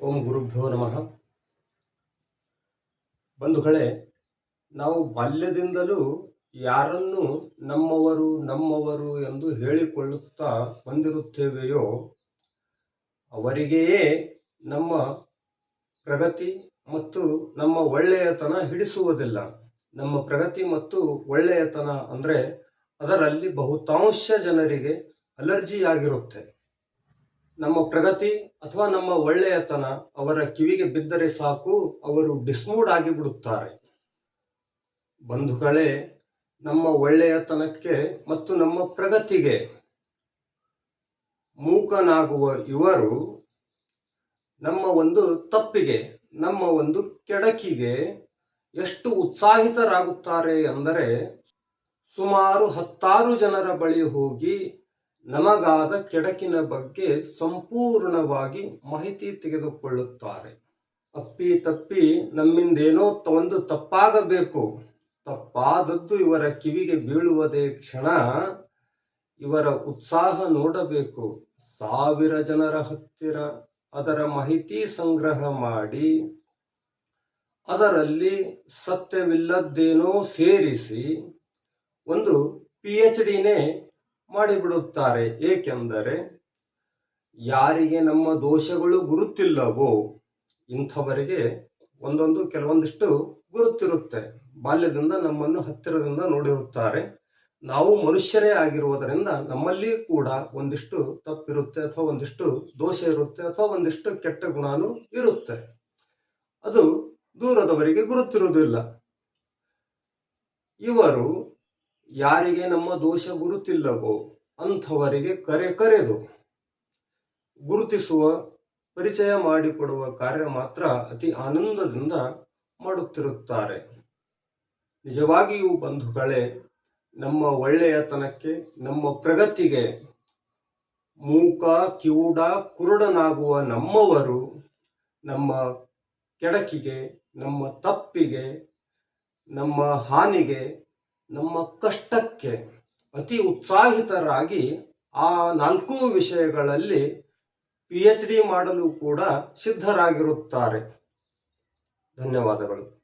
ಓಂ ಗುರುಭ್ಯೋ ನಮಃ. ಬಂಧುಗಳೇ, ನಾವು ಬಾಲ್ಯದಿಂದಲೂ ಯಾರನ್ನು ನಮ್ಮವರು ನಮ್ಮವರು ಎಂದು ಹೇಳಿಕೊಳ್ಳುತ್ತಾ ಬಂದಿರುತ್ತೇವೆಯೋ, ಅವರಿಗೆಯೇ ನಮ್ಮ ಪ್ರಗತಿ ಮತ್ತು ನಮ್ಮ ಒಳ್ಳೆಯತನ ಹಿಡಿಸುವುದಿಲ್ಲ. ನಮ್ಮ ಪ್ರಗತಿ ಮತ್ತು ಒಳ್ಳೆಯತನ ಅಂದರೆ ಅದರಲ್ಲಿ ಬಹುತಾಂಶ ಜನರಿಗೆ ಅಲರ್ಜಿ ಆಗಿರುತ್ತೆ ನಮ್ಮ ಪ್ರಗತಿ ಅಥವಾ ನಮ್ಮ ಒಳ್ಳೆಯತನ ಅವರ ಕಿವಿಗೆ ಬಿದ್ದರೆ ಸಾಕು, ಅವರು ಡಿಸ್ಮೂಡ್ ಆಗಿ ಬಿಡುತ್ತಾರೆ ಬಂಧುಗಳೇ, ನಮ್ಮ ಒಳ್ಳೆಯತನಕ್ಕೆ ಮತ್ತು ನಮ್ಮ ಪ್ರಗತಿಗೆ ಮೂಕನಾಗುವ ಇವರು ನಮ್ಮ ಒಂದು ತಪ್ಪಿಗೆ, ನಮ್ಮ ಒಂದು ಕೆಡಕಿಗೆ ಎಷ್ಟು ಉತ್ಸಾಹಿತರಾಗುತ್ತಾರೆ ಅಂದರೆ ಸುಮಾರು ಹತ್ತಾರು ಜನರ ಬಳಿ ಹೋಗಿ ನಮಗಾದ ಕೆಡಕಿನ ಬಗ್ಗೆ ಸಂಪೂರ್ಣವಾಗಿ ಮಾಹಿತಿ ತೆಗೆದುಕೊಳ್ಳುತ್ತಾರೆ. ಅಪ್ಪಿ ತಪ್ಪಿ ನಮ್ಮಿಂದೇನೋ ಒಂದು ತಪ್ಪಾಗಬೇಕು. ತಪ್ಪಾದದ್ದು ಇವರ ಕಿವಿಗೆ ಬೀಳುವುದೇ ಕ್ಷಣ. ಇವರ ಉತ್ಸಾಹ ನೋಡಬೇಕು. ಸಾವಿರ ಜನರ ಹತ್ತಿರ ಅದರ ಮಾಹಿತಿ ಸಂಗ್ರಹ ಮಾಡಿ, ಅದರಲ್ಲಿ ಸತ್ಯವಿಲ್ಲದ್ದೇನೋ ಸೇರಿಸಿ, ಒಂದು ಪಿ ಎಚ್ ಡಿನೇ ಮಾಡಿಬಿಡುತ್ತಾರೆ. ಏಕೆಂದರೆ ಯಾರಿಗೆ ನಮ್ಮ ದೋಷಗಳು ಗುರುತಿಲ್ಲವೋ ಇಂಥವರಿಗೆ ಒಂದೊಂದು ಕೆಲವೊಂದಿಷ್ಟು ಗುರುತಿರುತ್ತೆ. ಬಾಲ್ಯದಿಂದ ನಮ್ಮನ್ನು ಹತ್ತಿರದಿಂದ ನೋಡಿರುತ್ತಾರೆ. ನಾವು ಮನುಷ್ಯರೇ ಆಗಿರುವುದರಿಂದ ನಮ್ಮಲ್ಲಿ ಕೂಡ ಒಂದಿಷ್ಟು ತಪ್ಪಿರುತ್ತೆ ಅಥವಾ ಒಂದಿಷ್ಟು ದೋಷ ಇರುತ್ತೆ ಅಥವಾ ಒಂದಿಷ್ಟು ಕೆಟ್ಟ ಗುಣನೂ ಇರುತ್ತೆ. ಅದು ದೂರದವರಿಗೆ ಗುರುತಿರುವುದಿಲ್ಲ. ಇವರು ಯಾರಿಗೆ ನಮ್ಮ ದೋಷ ಗುರುತಿಲ್ಲವೋ ಅಂಥವರಿಗೆ ಕರೆ ಕರೆದು ಗುರುತಿಸುವ, ಪರಿಚಯ ಮಾಡಿಕೊಡುವ ಕಾರ್ಯ ಮಾತ್ರ ಅತಿ ಆನಂದದಿಂದ ಮಾಡುತ್ತಿರುತ್ತಾರೆ. ನಿಜವಾಗಿಯೂ ಬಂಧುಗಳೇ, ನಮ್ಮ ಒಳ್ಳೆಯತನಕ್ಕೆ, ನಮ್ಮ ಪ್ರಗತಿಗೆ ಮೂಕ, ಕಿವುಡ, ಕುರುಡನಾಗುವ ನಮ್ಮವರು, ನಮ್ಮ ಕೆಡಕಿಗೆ, ನಮ್ಮ ತಪ್ಪಿಗೆ, ನಮ್ಮ ಹಾನಿಗೆ ನಮ್ಮ ಕಷ್ಟಕ್ಕೆ ಅತಿ ಉತ್ಸಾಹಿತರಾಗಿ ಆ ನಾಲ್ಕು ವಿಷಯಗಳಲ್ಲಿ ಪಿ ಎಚ್ ಡಿ ಮಾಡಲು ಕೂಡ ಸಿದ್ಧರಾಗಿರುತ್ತಾರೆ. ಧನ್ಯವಾದಗಳು.